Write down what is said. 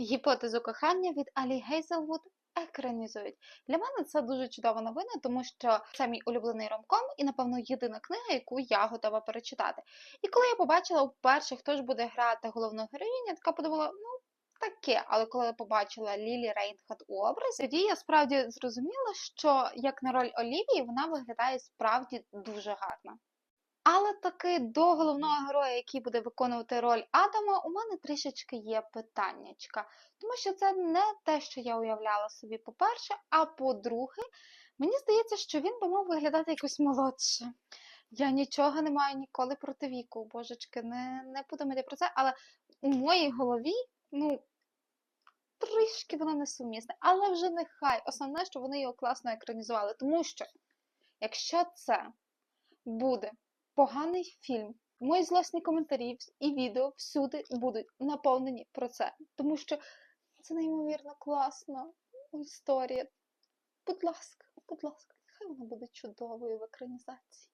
Гіпотезу кохання від Алі Гейзелвуд екранізують. Для мене це дуже чудова новина, тому що це мій улюблений ромком і, напевно, єдина книга, яку я готова перечитати. І коли я побачила вперше, хто ж буде грати головну героїню, я така подумала, ну. Таке, але коли я побачила Лілі Рейнхард у образі, тоді я справді зрозуміла, що як на роль Олівії вона виглядає справді дуже гарно. Але таки до головного героя, який буде виконувати роль Адама, у мене трішечки є питаннячка. Тому що це не те, що я уявляла собі, по-перше, а по-друге, мені здається, що він би мав виглядати якось молодше. Я нічого не маю ніколи проти віку, божечки, не, не подумайте про це, але у моїй голові, ну, трішки воно несумісне. Але вже нехай. Основне, що вони його класно екранізували. Тому що, якщо це буде поганий фільм. Мої злосні коментарі і відео всюди будуть наповнені про це, тому що це неймовірно класна історія. Будь ласка, будь ласка, хай вона буде чудовою в екранізації.